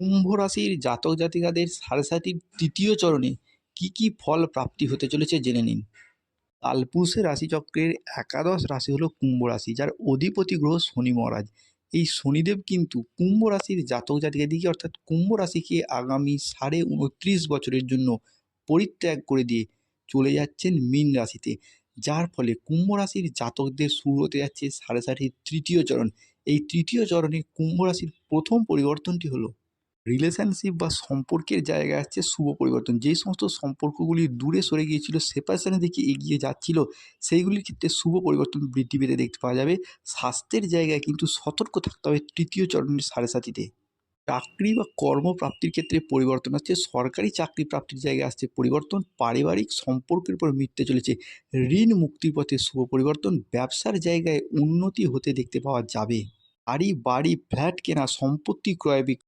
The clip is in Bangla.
কুম্ভ রাশির জাতক জাতিকাদের সাড়ে তৃতীয় চরণে কি কি ফল প্রাপ্তি হতে চলেছে জেনে নিন। কালপুরুষের রাশিচক্রের একাদশ রাশি হলো কুম্ভ রাশি যার অধিপতি গ্রহ শনি মহারাজ। এই শনিদেব কিন্তু কুম্ভ রাশির জাতক জাতিকাদিকে অর্থাৎ কুম্ভ রাশিকে আগামী সাড়ে উনত্রিশ বছরের জন্য পরিত্যাগ করে দিয়ে চলে যাচ্ছেন মীন রাশিতে, যার ফলে কুম্ভ রাশির জাতকদের শুরু হতে যাচ্ছে সাড়ে সাতির তৃতীয় চরণ। এই তৃতীয় চরণে কুম্ভ রাশির প্রথম পরিবর্তনটি হলো রিলেশনশিপ বা সম্পর্কের জায়গায় আসছে শুভ পরিবর্তন। যেই সমস্ত সম্পর্কগুলি দূরে সরে গিয়েছিল সেপারেশনের দিকে এগিয়ে যাচ্ছিল, সেইগুলির ক্ষেত্রে শুভ পরিবর্তন বৃদ্ধি পেতে দেখতে পাওয়া যাবে। স্বাস্থ্যের জায়গায় কিন্তু সতর্ক থাকতে হবে তৃতীয় চরণের সাড়ে সাতিতে। চাকরি বা কর্মপ্রাপ্তির ক্ষেত্রে পরিবর্তন আসছে, সরকারি চাকরি প্রাপ্তির জায়গায় আসছে পরিবর্তন, পারিবারিক সম্পর্কের উপর মিটতে চলেছে। ঋণ মুক্তির পথে শুভ পরিবর্তন, ব্যবসার জায়গায় উন্নতি হতে দেখতে পাওয়া যাবে। বাড়ি বাড়ি, ফ্ল্যাট কেনা, সম্পত্তি ক্রয়